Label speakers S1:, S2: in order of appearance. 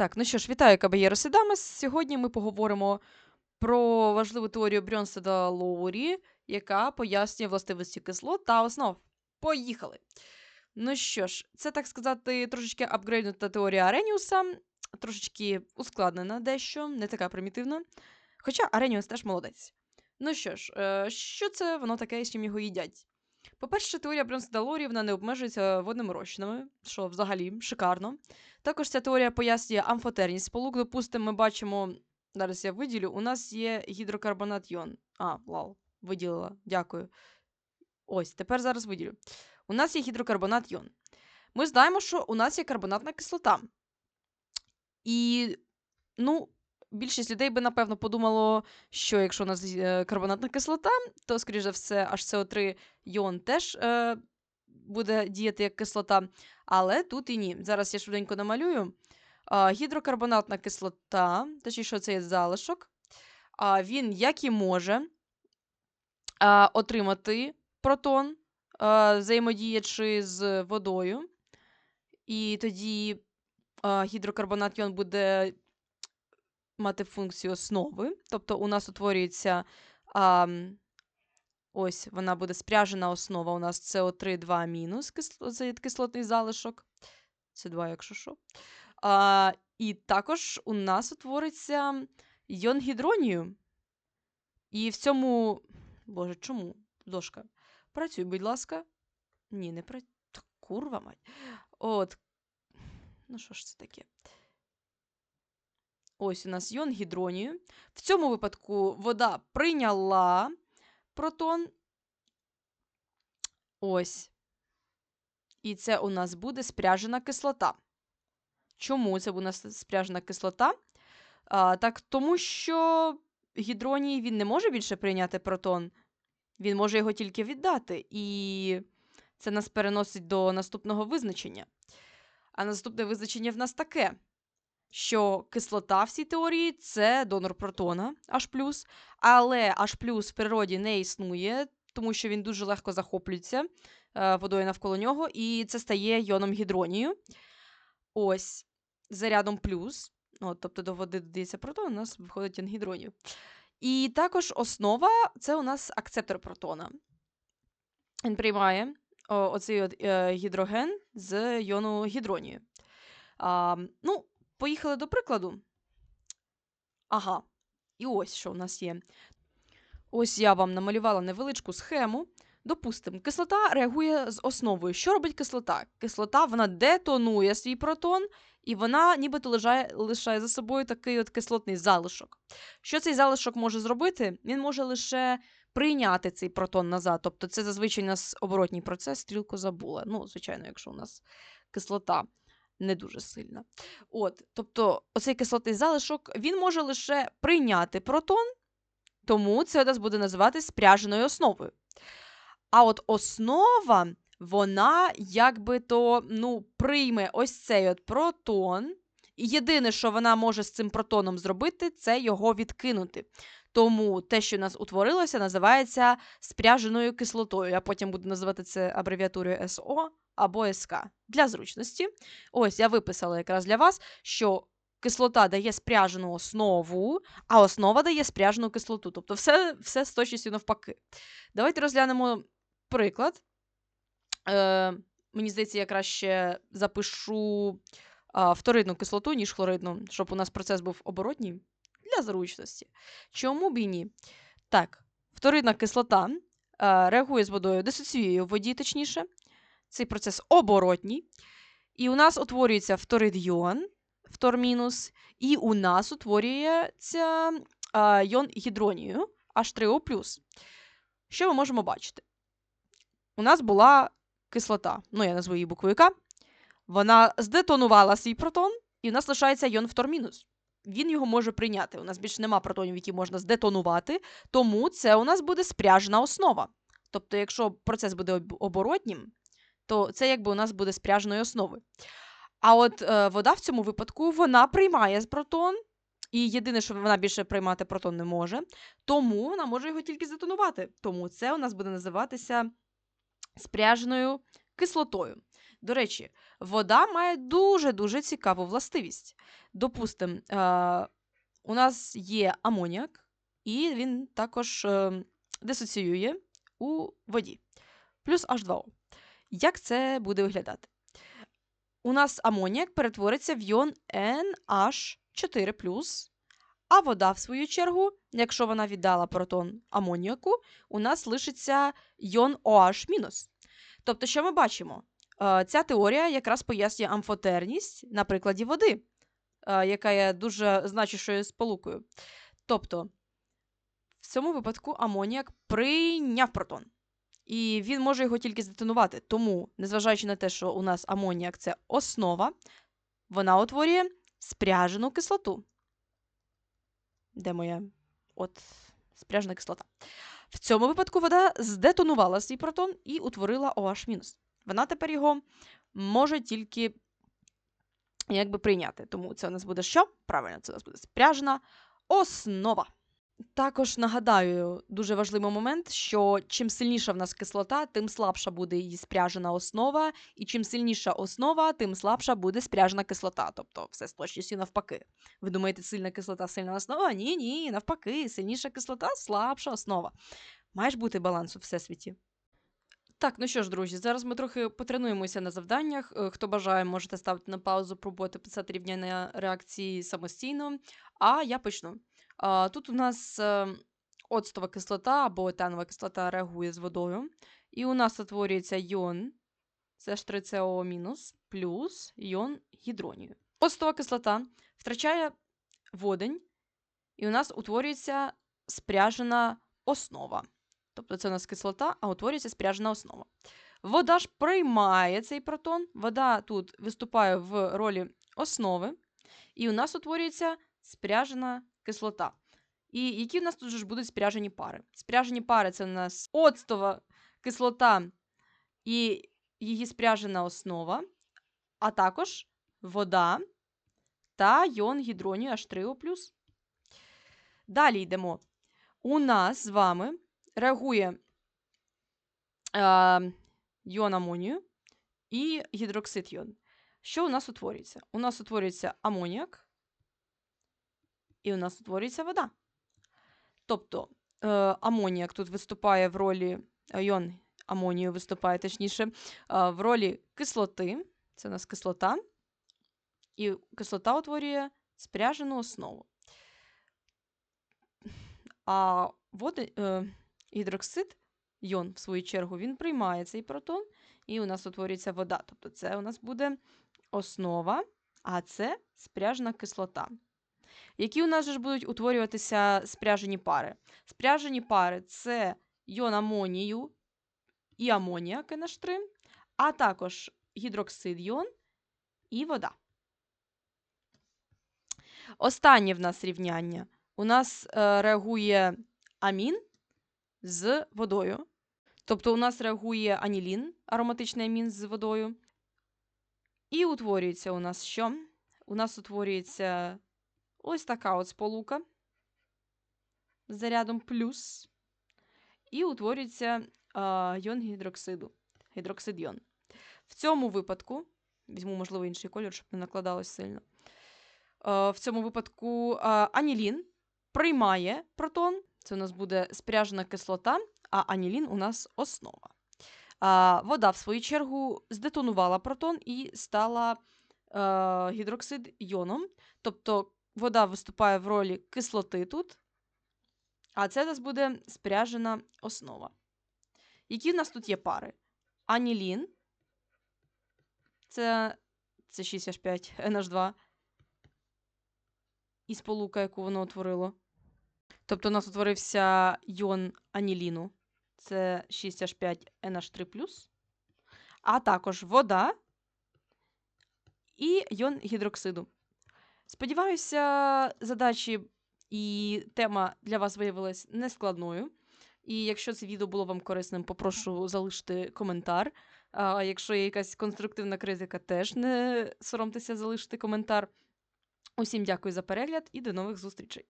S1: Так, ну що ж, вітаю Кабаєрос і Дамес. Сьогодні ми поговоримо про важливу теорію Брьонстеда Лоурі, яка пояснює властивості кислот та основ. Поїхали! Ну що ж, це так сказати, трошечки апгрейднута теорія Ареніуса, трошечки ускладнена дещо, не така примітивна. Хоча Ареніус теж молодець. Ну що ж, е, що це воно таке, з чим його їдять? По-перше, теорія Лоурі не обмежується водними розчинами, що взагалі шикарно. Також ця теорія пояснює амфотерність сполук. Допустимо, ми бачимо. Зараз я виділю. У нас є гідрокарбонат йон. А, лал, виділила. Дякую. Ось, тепер зараз виділю. У нас є гідрокарбонат йон. Ми знаємо, що у нас є карбонатна кислота. І, ну, більшість людей би, напевно, подумало, що якщо у нас карбонатна кислота, то, скоріш за все, HCO3 йон теж е, буде діяти як кислота. Але тут і ні. Зараз я швиденько намалюю. А, гідрокарбонатна кислота, точніше, це є залишок. А, він, як і може, а, отримати протон, а, взаємодіячи з водою. І тоді гідрокарбонат іон буде мати функцію основи. Тобто у нас утворюється. А, Ось вона буде спряжена основа. У нас СО3 2 мінус кисло, кислотний залишок. Це 2, якщо що. А, І також у нас утвориться йон гідронію. І в цьому. Боже, чому? Дошка. Працюй, будь ласка. Ні, не працюй. Курва мать. От. Ну, що ж це таке? Ось у нас йон гідронію. В цьому випадку вода прийняла протон. Ось. І це у нас буде спряжена кислота. Чому це у нас спряжена кислота? А, Так, тому що гідроній він не може більше прийняти протон, він може його тільки віддати. І це нас переносить до наступного визначення. А наступне визначення в нас таке що кислота в цій теорії це донор протона H+, але H+, в природі не існує, тому що він дуже легко захоплюється е, водою навколо нього, і це стає йоном гідронію. Ось, зарядом плюс. От, тобто до води додається протон, у нас виходить йон гідронію. І також основа це у нас акцептор протона. Він приймає оцей е, гідроген з йону гідронію. А, ну, Поїхали до прикладу. Ага, і ось що у нас є. Ось я вам намалювала невеличку схему. Допустимо, кислота реагує з основою. Що робить кислота? Кислота вона детонує свій протон, і вона нібито лишає, лишає за собою такий от кислотний залишок. Що цей залишок може зробити? Він може лише прийняти цей протон назад. Тобто це зазвичай у нас оборотній процес, стрілку забула. Ну, звичайно, якщо у нас кислота не дуже сильна. От, Тобто, оцей кислотний залишок він може лише прийняти протон, тому це у нас буде називатися спряженою основою. А от основа, вона якби то ну, прийме ось цей от протон. І єдине, що вона може з цим протоном зробити, це його відкинути. Тому те, що у нас утворилося, називається спряженою кислотою. Я потім буду називати це абревіатурою СО або СК для зручності. Ось я виписала якраз для вас, що кислота дає спряжену основу, а основа дає спряжену кислоту. Тобто все все з точністю навпаки. Давайте розглянемо приклад. Е, Мені здається, я краще запишу а, вторидну кислоту, ніж хлоридну, щоб у нас процес був оборотній для зручності. Чому б і ні? Так, вторидна кислота а, реагує з водою, дисоціює в воді, точніше. Цей процес оборотній. І у нас утворюється вторид йон, втор мінус, і у нас утворюється а, йон гідронію H3O. Що ми можемо бачити? У нас була кислота, ну, я назву її буквою К. Вона здетонувала свій протон, і у нас лишається йон втор мінус. Він його може прийняти. У нас більше нема протонів, які можна здетонувати, тому це у нас буде спряжена основа. Тобто, якщо процес буде оборотнім, то це якби у нас буде спряженою основою. А от е, вода в цьому випадку вона приймає протон, і єдине, що вона більше приймати протон не може, тому вона може його тільки здетонувати. Тому це у нас буде називатися спряженою кислотою. До речі, вода має дуже-дуже цікаву властивість. Допустимо, е, у нас є амоніак, і він також е, дисоціює у воді. Плюс H2O. Як це буде виглядати? У нас амоніак перетвориться в йон NH4+, а вода, в свою чергу, якщо вона віддала протон амоніаку, у нас лишиться йон OH-. Тобто, що ми бачимо? Е, Ця теорія якраз пояснює амфотерність на прикладі води, е, яка є дуже значущою сполукою. Тобто, в цьому випадку амоніак прийняв протон. І він може його тільки здетонувати. Тому, незважаючи на те, що у нас амоніак це основа, вона утворює спряжену кислоту. Де моя от спряжена кислота? В цьому випадку вода здетонувала свій протон і утворила OH-. Вона тепер його може тільки якби прийняти. Тому це у нас буде що? Правильно, це у нас буде спряжена основа. Також нагадаю дуже важливий момент, що чим сильніша в нас кислота, тим слабша буде її спряжена основа, і чим сильніша основа, тим слабша буде спряжена кислота. Тобто все з точністю навпаки. Ви думаєте, сильна кислота, сильна основа? Ні, ні, навпаки, сильніша кислота, слабша основа. Має бути баланс у всесвіті. Так, ну що ж, друзі, зараз ми трохи потренуємося на завданнях. Е, Хто бажає, можете ставити на паузу, пробувати писати рівняння реакції самостійно. А я почну. Тут у нас е, оцтова кислота або етанова кислота реагує з водою. І у нас утворюється йон CH3CO- плюс йон гідронію. Оцтова кислота втрачає водень, і у нас утворюється спряжена основа. Тобто це у нас кислота, а утворюється спряжена основа. Вода ж приймає цей протон, вода тут виступає в ролі основи, і у нас утворюється спряжена кислота. І які у нас тут ж будуть спряжені пари? Спряжені пари це у нас оцтова кислота і її спряжена основа, а також вода та йон гідронію H3O+. Далі йдемо. У нас з вами реагує е, йон амонію і гідроксид йон. Що у нас утворюється? У нас утворюється амоніак, і у нас утворюється вода. Тобто е, амоніак тут виступає в ролі йон амонію виступає, точніше, е, в ролі кислоти. Це у нас кислота, і кислота утворює спряжену основу. А води, е, гідроксид, йон, в свою чергу, він приймає цей протон, і у нас утворюється вода. Тобто це у нас буде основа, а це спряжена кислота. Які у нас же ж будуть утворюватися спряжені пари? Спряжені пари це йон амонію і амоніак NH3, а також гідроксид йон і вода. Останнє в нас рівняння. У нас е, реагує амін з водою. Тобто у нас реагує анілін, ароматичний амін з водою. І утворюється у нас що? У нас утворюється ось така от сполука з зарядом плюс. І утворюється йон гідроксиду. Гідроксид йон. В цьому випадку, візьму, можливо, інший колір, щоб не накладалось сильно. В цьому випадку анілін приймає протон. Це у нас буде спряжена кислота, а анілін у нас основа. Вода, в свою чергу, здетонувала протон і стала гідроксид йоном. Тобто вода виступає в ролі кислоти тут, а це у нас буде спряжена основа. Які в нас тут є пари? Анілін. Це, це 6H5 NH2. І сполука, яку воно утворило. Тобто у нас утворився йон аніліну. Це 6H5 NH3. А також вода і йон гідроксиду. Сподіваюся, задачі і тема для вас виявилась нескладною. І якщо це відео було вам корисним, попрошу залишити коментар. А якщо є якась конструктивна критика, теж не соромтеся залишити коментар. Усім дякую за перегляд і до нових зустрічей!